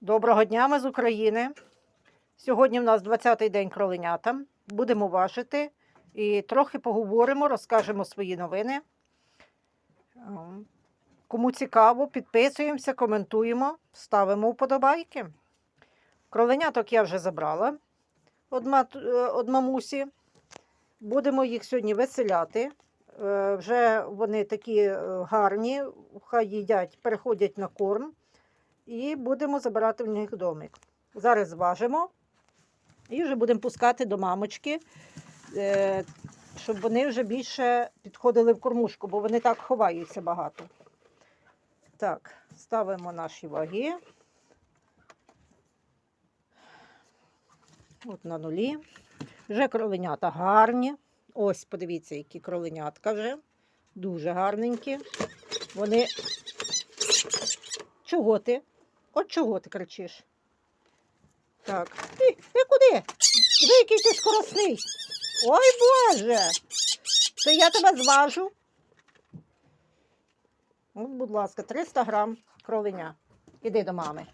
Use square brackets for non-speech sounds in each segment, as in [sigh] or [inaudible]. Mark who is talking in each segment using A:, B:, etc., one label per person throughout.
A: Доброго дня, ми з України. Сьогодні в нас 20-й день кроленята. Будемо важити і трохи поговоримо, розкажемо свої новини. Кому цікаво, підписуємося, коментуємо, ставимо вподобайки. Кроленяток я вже забрала од, е, мамусі. Будемо їх сьогодні веселяти. Е, Вже вони такі е, гарні, хай їдять, переходять на корм і будемо забирати в них домик. Зараз зважимо і вже будемо пускати до мамочки, е, щоб вони вже більше підходили в кормушку, бо вони так ховаються багато. Так, ставимо наші ваги. От на нулі. Вже кроленята гарні. Ось, подивіться, які кроленятка вже. Дуже гарненькі. Вони. Чого ти? От чого ти кричиш? Так. Ти, ти куди? Диви, який ти скоросний. Ой Боже! Це я тебе зважу. От, будь ласка, 300 грам кроленя. Іди до мами.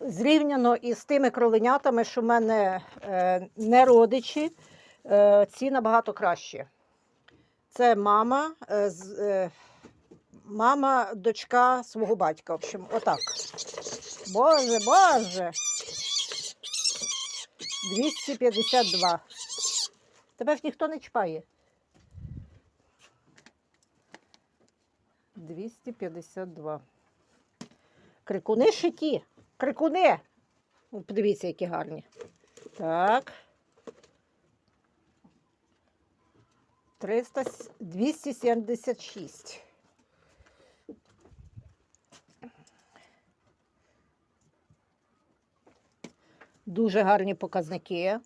A: Зрівняно із тими кроленятами, що в мене е, не родичі, е, ці набагато кращі. Це мама, е, е, мама, дочка свого батька. В общем, отак. Боже, боже. 252. Тебе ж ніхто не чіпає. 252. Крикуни шиті. Крикуни. Подивіться, які гарні. Так. 300, с- 276. Дуже гарні показники.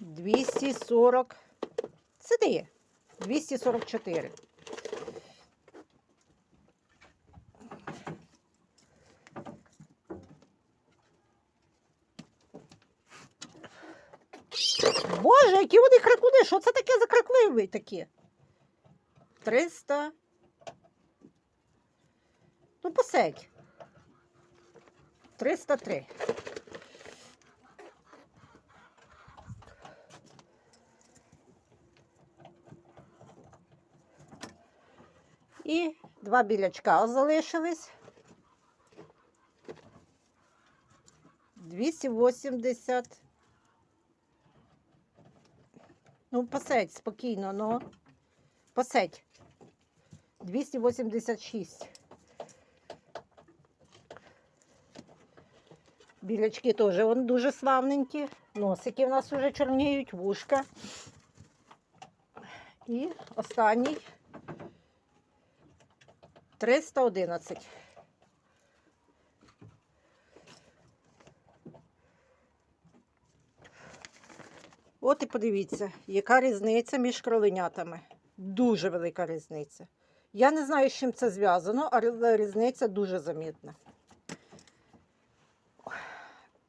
A: 240. Сиди. 244. Боже, які вони крикуни! Що це таке за крикливі такі? 300. Ну, посидь. 303. І два білячка залишились. 280. Ну, посидь спокійно, ну. Посидь. 286. Білячки теж вон дуже славненькі. Носики в нас вже чорніють, вушка. І останній 311. От і подивіться, яка різниця між кроленятами. Дуже велика різниця. Я не знаю, з чим це зв'язано, але різниця дуже замітна.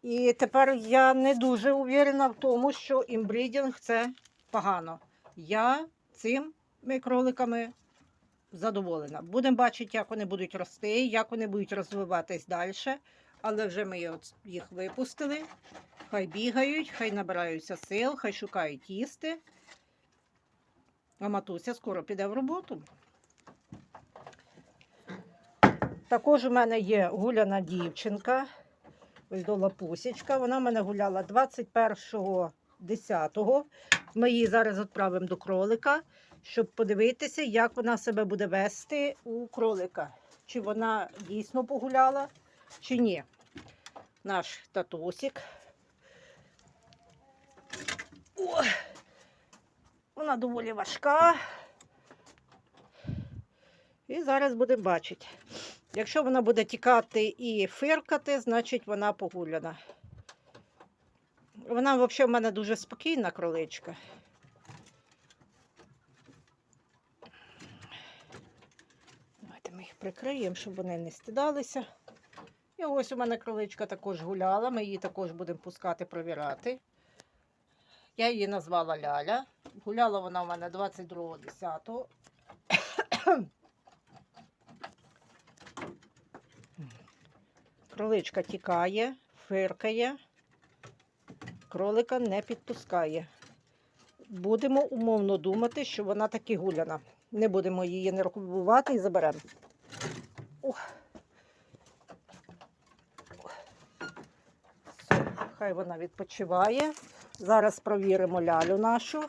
A: І тепер я не дуже уверена в тому, що імбрідінг це погано. Я цими кроликами задоволена. Будемо бачити, як вони будуть рости, як вони будуть розвиватись далі. Але вже ми їх випустили. Хай бігають, хай набираються сил, хай шукають їсти. А матуся скоро піде в роботу. Також у мене є гуляна дівчинка. Ось до лапусечка. Вона в мене гуляла 21.10. Ми її зараз відправимо до кролика, щоб подивитися, як вона себе буде вести у кролика. Чи вона дійсно погуляла, чи ні. Наш татусик. О, вона доволі важка. І зараз будемо бачити. Якщо вона буде тікати і фиркати, значить вона погуляна. Вона взагалі в мене дуже спокійна кроличка. Давайте ми їх прикриємо, щоб вони не стидалися. І ось у мене кроличка також гуляла, ми її також будемо пускати провірати. Я її назвала Ляля. Гуляла вона в мене 22.10. [coughs] Кроличка тікає, фиркає, кролика не підпускає. Будемо умовно думати, що вона таки гуляна. Не будемо її нервувати і заберемо. Хай вона відпочиває. Зараз провіримо лялю нашу.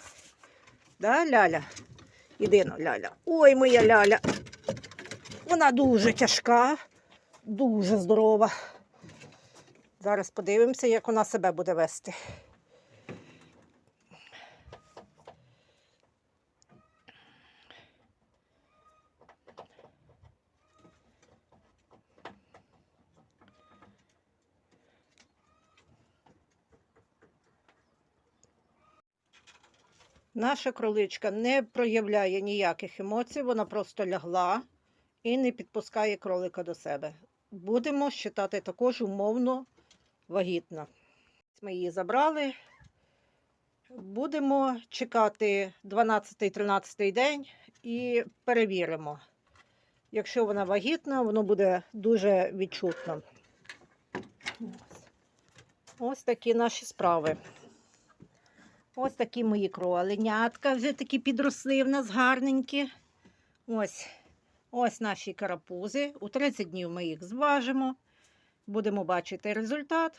A: Да, ляля? Іди ляля. Ой, моя ляля. Вона дуже тяжка, дуже здорова. Зараз подивимося, як вона себе буде вести. Наша кроличка не проявляє ніяких емоцій, вона просто лягла і не підпускає кролика до себе. Будемо вважати також умовно вагітна. Ми її забрали. Будемо чекати 12-13 день і перевіримо. Якщо вона вагітна, воно буде дуже відчутно. Ось такі наші справи. Ось такі мої кроленятка вже такі підросли в нас гарненькі. Ось, ось наші карапузи. У 30 днів ми їх зважимо. Будемо бачити результат.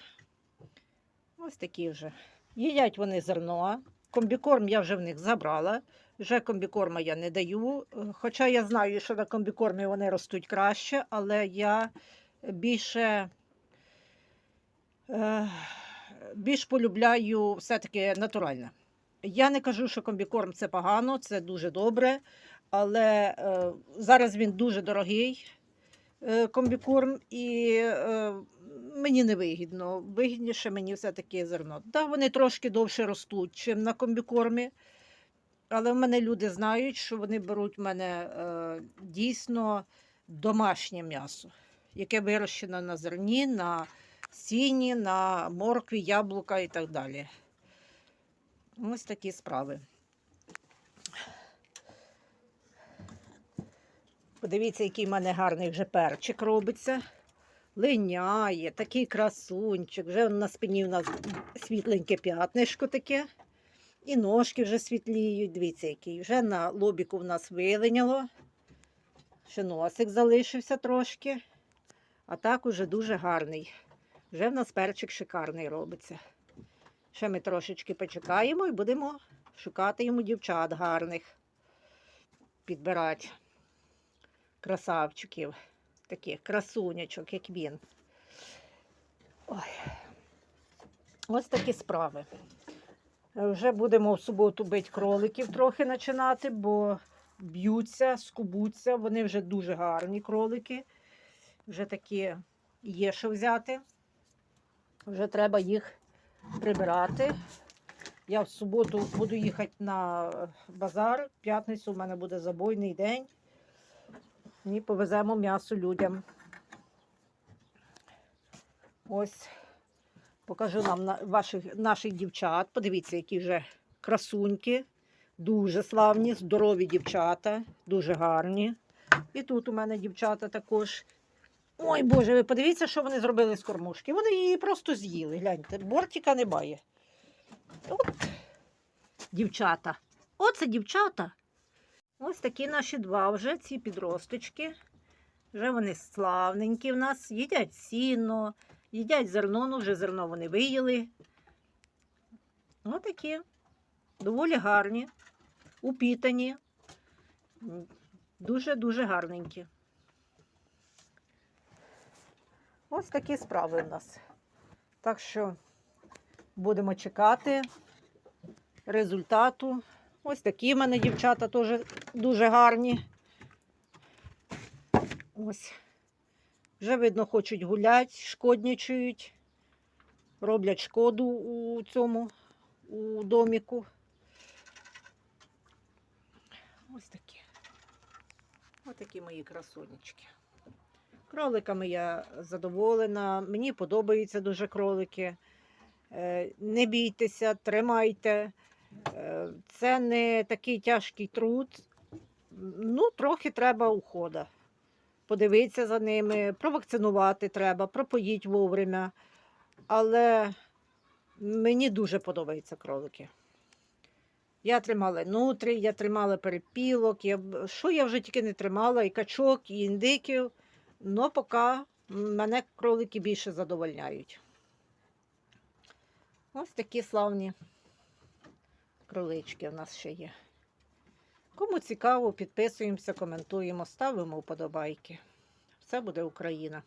A: Ось такі вже. Їдять вони зерно. Комбікорм я вже в них забрала. Вже комбікорма я не даю. Хоча я знаю, що на комбікормі вони ростуть краще, але я більше. Е, більш полюбляю все-таки натуральне. Я не кажу, що комбікорм це погано, це дуже добре, але е, зараз він дуже дорогий е, комбікорм, і е, мені не вигідно. Вигідніше мені все-таки зерно. Да, вони трошки довше ростуть, чим на комбікормі. Але в мене люди знають, що вони беруть в мене е, дійсно домашнє м'ясо, яке вирощено на зерні, на сіні, на моркві, яблука і так далі. Ось такі справи. Подивіться, який в мене гарний вже перчик робиться. Линяє, такий красунчик. Вже на спині у нас світленьке п'ятнишко таке. І ножки вже світліють. Дивіться, який. Вже на лобіку в нас вилиняло. Ще носик залишився трошки. А так уже дуже гарний. Вже в нас перчик шикарний робиться. Ще ми трошечки почекаємо і будемо шукати йому дівчат гарних. Підбирати красавчиків, таких красунячок, як він. Ой. Ось такі справи. Вже будемо в суботу бити кроликів трохи починати, бо б'ються, скубуться. Вони вже дуже гарні кролики. Вже такі є, що взяти. Вже треба їх прибирати. Я в суботу буду їхати на базар. В п'ятницю в мене буде забойний день. І повеземо м'ясо людям. Ось покажу нам ваших, наших дівчат. Подивіться, які вже красуньки, дуже славні, здорові дівчата, дуже гарні. І тут у мене дівчата також. Ой, Боже, ви подивіться, що вони зробили з кормушки. Вони її просто з'їли. Гляньте, бортика немає. От дівчата. Оце дівчата. Ось такі наші два вже, ці підросточки. Вже вони славненькі в нас. Їдять сіно, їдять зерно, ну вже зерно вони виїли. Ось такі. Доволі гарні, упітані. Дуже-дуже гарненькі. Ось такі справи в нас. Так що будемо чекати результату. Ось такі в мене дівчата теж дуже гарні. Ось. Вже видно, хочуть гуляти, шкоднічують, роблять шкоду у цьому у доміку. Ось такі. Ось такі мої красунечки. Кроликами я задоволена. Мені подобаються дуже кролики. Е, Не бійтеся, тримайте. Е, Це не такий тяжкий труд. Ну, трохи треба ухода. Подивитися за ними, провакцинувати треба, пропоїть вовремя. Але мені дуже подобаються кролики. Я тримала нутрі, я тримала перепілок, я, що я вже тільки не тримала, і качок, і індиків. Но поки мене кролики більше задовольняють. Ось такі славні кролички в нас ще є. Кому цікаво, підписуємося, коментуємо, ставимо вподобайки. Все буде Україна.